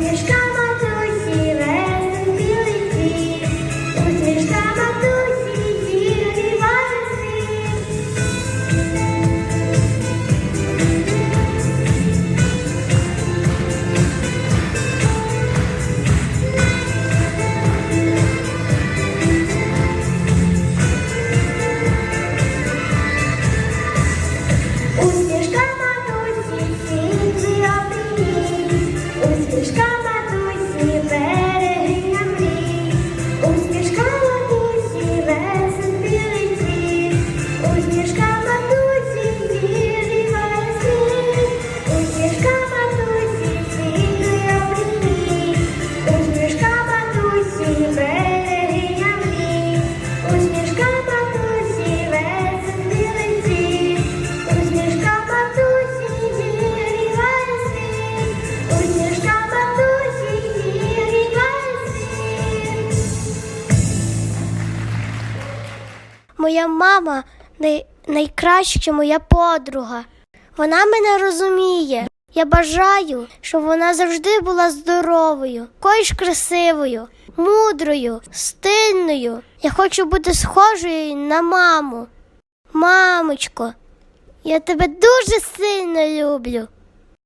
Let's. buscar. моя мама най... найкраща моя подруга. Вона мене розуміє. Я бажаю, щоб вона завжди була здоровою, коїш красивою, мудрою, стильною. Я хочу бути схожою на маму. Мамочко, я тебе дуже сильно люблю.